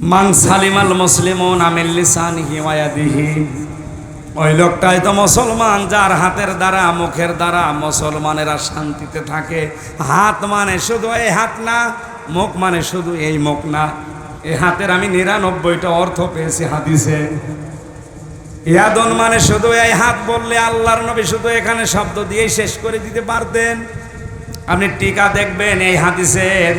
মান সালিমাল মুসলিম ওই লোকটাই তো মুসলমান, যার হাতের দ্বারা, মুখের দ্বারা মুসলমানেরা শান্তিতে থাকে। হাত মানে শুধু এই হাত না, মুখ মানে শুধু এই মুখ না। এই হাতের আমি নিরানব্বইটা অর্থ পেয়েছি হাদিসে। ইয়াদন মানে শুধু এই হাত বললে আল্লাহর নবী শুধু এখানে শব্দ দিয়েই শেষ করে দিতে পারতেন। আপনি টিকা দেখবেন এই হাদিসের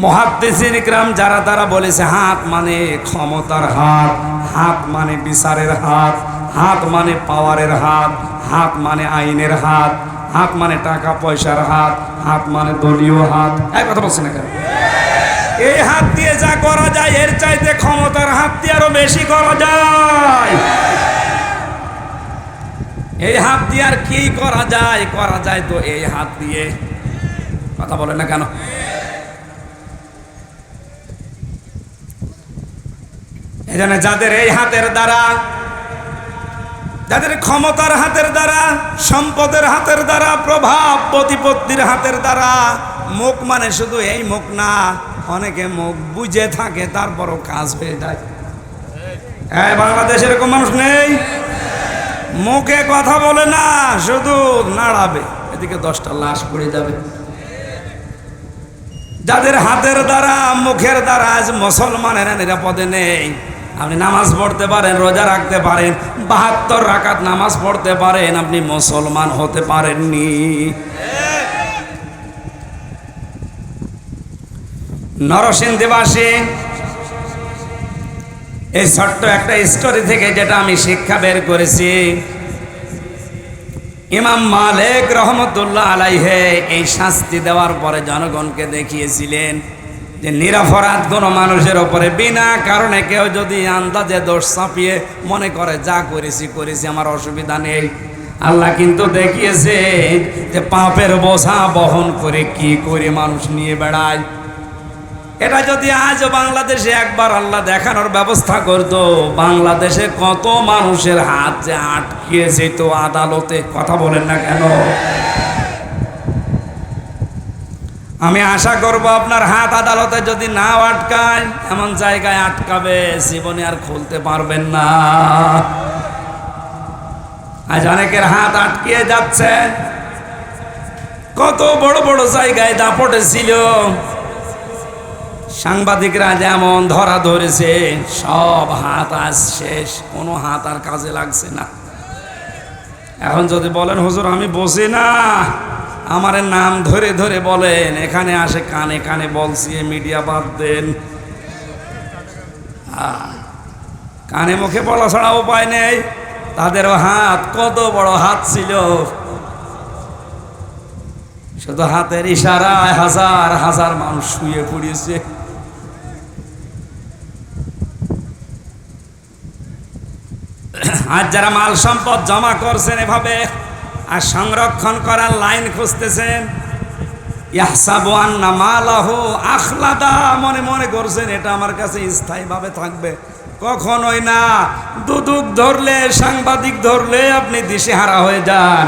মহাদ্দেশিন গ্রাম যারা তারা বলেছে, হাত মানে ক্ষমতার হাত হাত মানে বিচারের হাত হাত মানে পাওয়ারের হাত হাত মানে আইনের হাত হাত মানে টাকা পয়সার হাত হাত মানে দলীয় হাত। এই কথা বলছি না কেন? এই হাত দিয়ে যা করা যায়, এর চাইতে ক্ষমতার হাত দিয়ে আরও বেশি করা যায়। এই হাত দিয়ে আর কি করা যায়? করা যায় তো এই হাত দিয়ে। কথা বলে না কেন? এজন্য যাদের এই হাতের দ্বারা, যাদের ক্ষমতার হাতের দ্বারা, সম্পদের হাতের দ্বারা, প্রভাব প্রতিপত্তির হাতের দ্বারা, মুখ মানে শুধু এই মুখ না, অনেকে মুখ বুঝে থাকে, তারপরও কাজ হয়ে যায়। হ্যাঁ বাংলাদেশে এরকম মানুষ নেই। মুখে কথা বলে না, শুধু নাড়াবে। এদিকে দশটা লাশ পড়ে যাবে। যাদের হাতের দ্বারা, মুখের দ্বারা আজ মুসলমানেরা নিরাপদে নেই। আপনি নামাজ পড়তে পারেন, রোজা রাখতে পারেন, বাহাত্তর রাকাত নামাজ পড়তে পারেন, আপনি মুসলমান হতে পারেননি। নরসিংদীবাসী এই ছোট্ট একটা স্টোরি থেকে যেটা আমি শিক্ষা বের করেছি, ইমাম মালিক রহমতুল্লাহ আলাইহে এই শাস্তি দেওয়ার পরে জনগণকে দেখিয়েছিলেন যে নিরাপরাধ কোনো মানুষের ওপরে বিনা কারণে কেউ যদি আন্দাজে দোষ চাপিয়ে মনে করে, যা করেছি করেছি, আমার অসুবিধা নেই। আল্লাহ কিন্তু দেখিয়েছে যে পাপের বোঝা বহন করে কি করে মানুষ নিয়ে বেড়ায়। এটা যদি আজ বাংলাদেশে একবার আল্লাহ দেখানোর ব্যবস্থা করতো, বাংলাদেশে কত মানুষের হাত যে আটকিয়ে যেত আদালতে, কথা বলেন না কেন? আমি আশা করব আপনার হাত আদালতে যদি না আটকায়, এমন জায়গায় আটকাবে, জীবনে আর খুলতে পারবেন না। আজ অনেকের হাত আটকিয়ে যাচ্ছে। কত বড় বড় জায়গায় দাপটে ছিল। সাংবাদিকরা যেমন ধরা ধরেছে, সব হাত আজ শেষ, কোনো হাত আর কাজে লাগছে না। এখন যদি বলেন, হুজুর, আমি বসি না। আমার নাম ধরে ধরে বলেন, এখানে আসে কানে কানে বলছি মিডিয়া বাদ দেন। কানে মুখে বলা ছাড়া উপায় নেই। তাদেরও হাত কত বড় হাত ছিল। শুধু হাতের ইশারায় হাজার হাজার মানুষ শুয়ে পড়িয়েছে আর যারা মাল সম্পদ জমা করছেন এভাবে আর সংরক্ষণ করার লাইন খুঁজতেছেন। আখলাদা, মনে মনে করছেন, এটা আমার কাছে স্থায়ীভাবে থাকবে। কখনোই না। দুদুক ধরলে, সাংবাদিক ধরলে আপনি দিশেহারা হয়ে যান।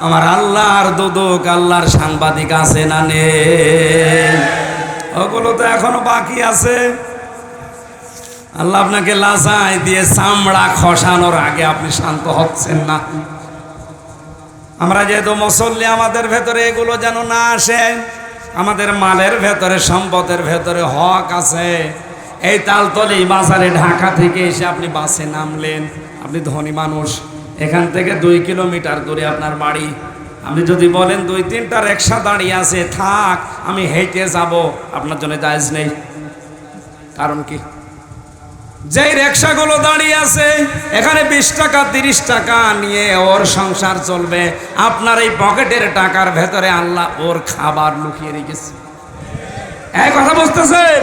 আমার আল্লাহর দুদুক, আল্লাহর সাংবাদিক আছে না নেই? ওগুলো তো এখনও বাকি আছে। আল্লাহ আপনাকে লাজায় দিয়ে চামড়া খসানোর আগে আপনি শান্ত হচ্ছেন না। আমরা যেহেতু মুসল্লি, আমাদের ভেতরে এগুলো যেন না আসে, আমাদের মালের ভেতরে, সম্পদের ভেতরে হক আছে। এই তালতলি বাজারে ঢাকা থেকে এসে আপনি বাসে নামলেন, আপনি ধনী মানুষ। এখান থেকে দুই কিলোমিটার দূরে আপনার বাড়ি। আপনি যদি বলেন দুই তিনটা রিক্সা দাঁড়িয়ে আছে, থাক, আমি হেঁটে যাব, আপনার জন্য জায়জ নেই। কারণ কি? যেই রিক্সাগুলো দাঁড়িয়ে আছে, এখানে বিশ টাকা, তিরিশ টাকা নিয়ে ওর সংসার চলবে। আপনার এই পকেটের টাকার ভেতরে আল্লাহ ওর খাবার লুকিয়ে রেখেছে। এই কথা বুঝতেছেন?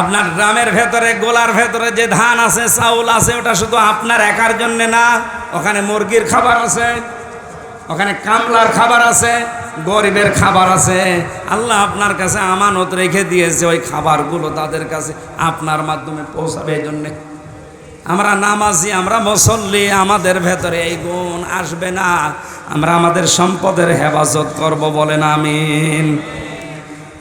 আপনার গ্রামের ভেতরে, গোলার ভেতরে যে ধান আছে, চাউল আছে, ওটা শুধু আপনার একার জন্য না, ওখানে মুরগির খাবার আছে। ওখানে কামলার খাবার আছে, গরিবের খাবার আছে। আল্লাহ আপনার কাছে আমানত রেখে দিয়েছে ওই খাবারগুলো তাদের কাছে আপনার মাধ্যমে পৌঁছাবে এই জন্যে। আমরা নামাজি, আমরা মুসল্লি, আমাদের ভেতরে এই গুণ আসবে না। আমরা আমাদের সম্পদের হেফাজত করব বলেন, আমিন।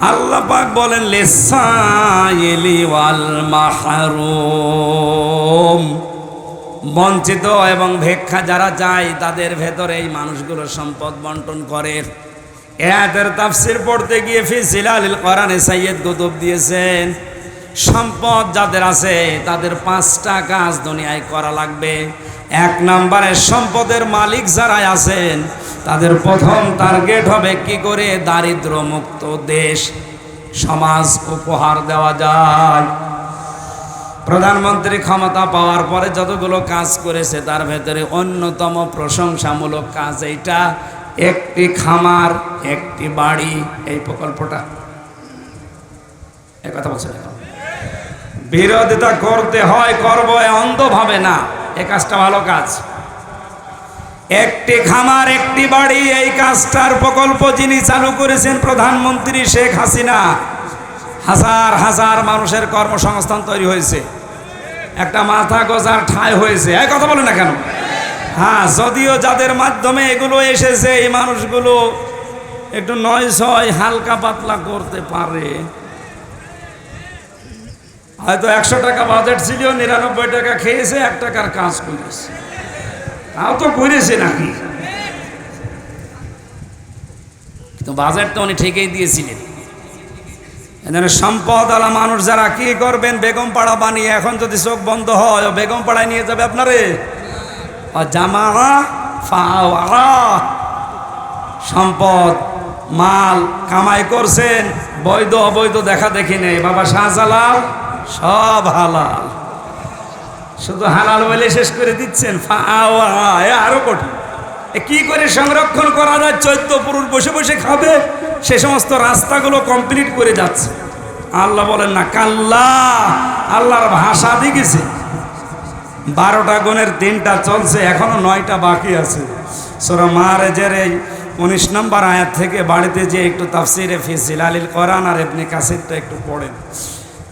আল্লাহ পাক বলেন, লেসাইলি ওয়াল মাহরুম। বঞ্চিত এবং ভিক্ষা যারা যায় তাদের ভেতরে এই মানুষগুলো সম্পদ বন্টন করে। এদের তাফসির পড়তে গিয়ে ফি সিলালিল কোরআনে সাইয়্যেদ কুতুব দিয়েছেন, সম্পদ যাদের আছে, তাদের পাঁচটা কাজ দুনিয়ায় করা লাগবে। এক নম্বরে সম্পদের মালিক যারা আছেন, তাদের প্রথম টার্গেট হবে কি করে? দারিদ্র মুক্ত দেশ, সমাজ উপহার দেওয়া যায়। প্রধানমন্ত্রী ক্ষমতা পাওয়ার পরে যতগুলো কাজ করেছে, তার ভেতরে অন্যতম প্রশংসামূলক কাজ এইটা, একটি খামার, একটি বাড়ি, এই প্রকল্পটা। এই কথা বিরোধিতা করতে হয়, করব অন্ধভাবে না। এ কাজটা ভালো কাজ। একটি খামার, একটি বাড়ি, এই কাজটার প্রকল্প যিনি চালু করেছেন প্রধানমন্ত্রী শেখ হাসিনা হাজার হাজার মানুষের কর্মসংস্থান তৈরি হয়েছে। একটা মাথা গোজার ঠাঁই হয়েছে। এই কথা বলে না কেন? হ্যাঁ যদিও যাদের মাধ্যমে এগুলো এসেছে, এই মানুষগুলো একটু নয় ছয় হালকা পাতলা করতে পারে। হয়তো একশো টাকা বাজেট ছিল, নিরানব্বই টাকা খেয়েছে, এক টাকার কাজ করেছে। তাও তো করেছে নাকি? কিন্তু বাজেট তো উনি ঠিকই দিয়েছিলেন। এখানে সম্পদ আলা মানুষ যারা কি করবেন? বেগম পাড়া বানিয়ে এখন যদি চোখ বন্ধ হয়, ও বেগম পাড়ায় নিয়ে যাবে আপনারে? সম্পদ, মাল কামাই করছেন, বৈধ, অবৈধ দেখা দেখি নেই। বাবা শাহজালাল, সব হালাল। শুধু হালাল বলে শেষ করে দিচ্ছেন। আরও কঠিন। কি করে সংরক্ষণ করা যায়? চৈত্য পুরুষ বসে বসে খাবে। সে সমস্ত রাস্তাগুলো কমপ্লিট করে যাচ্ছে। আল্লাহ বলেন, না, কাল্লা, আল্লাহর ভাষা দিকেছে বারোটা গুণের তিনটা চলছে, এখনও নয়টা বাকি আছে। সোরা মারেজের এই উনিশ নম্বর আয়াত থেকে বাড়িতে যে একটু তাফসিরে ফিসিল আলিল করান আর এমনি কাসিরটা একটু পড়েন।